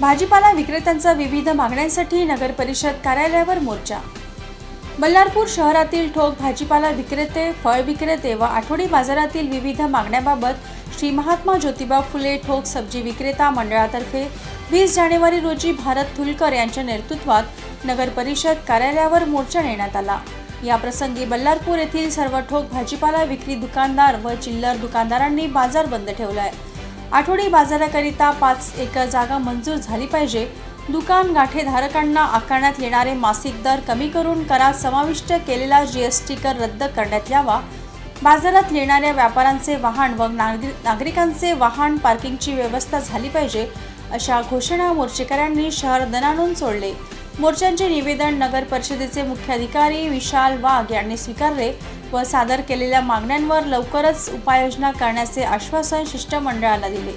भाजीपाला विक्रेत्यांचा विविध मागण्यांसाठी नगर परिषद कार्यालयावर मोर्चा. बल्लारपूर शहरातील ठोक भाजीपाला विक्रेते फळ विक्रेते व आठवडी बाजारातील विविध मागण्याबाबत श्री महात्मा ज्योतिबा फुले ठोक सब्जी विक्रेता मंडळातर्फे वीस जानेवारी रोजी भारत थुलकर यांच्या नेतृत्वात नगर परिषद कार्यालयावर मोर्चा नेण्यात आला. याप्रसंगी बल्लारपूर येथील सर्व ठोक भाजीपाला विक्री दुकानदार व चिल्लर दुकानदारांनी बाजार बंद ठेवला आहे आठवडी बाजाराकरिता पाच एकर जागा मंजूर झाली पाहिजे. दुकान गाठेधारकांना आकारण्यात येणारे मासिक दर कमी करून करात समाविष्ट केलेला जीएसटी कर रद्द करण्यात यावा. बाजारात येणाऱ्या व्यापाऱ्यांचे वाहन व नागरिकांचे वाहन पार्किंगची व्यवस्था झाली पाहिजे अशा घोषणा मोर्चेकऱ्यांनी शहर दणाणून सोडले. मोर्चांचे निवेदन नगर परिषदेचे मुख्याधिकारी विशाल वाघ यांनी स्वीकारले. व सादर केलेल्या मागण्यांवर लवकरच उपाययोजना करण्याचे आश्वासन शिष्टमंडळाला दिले.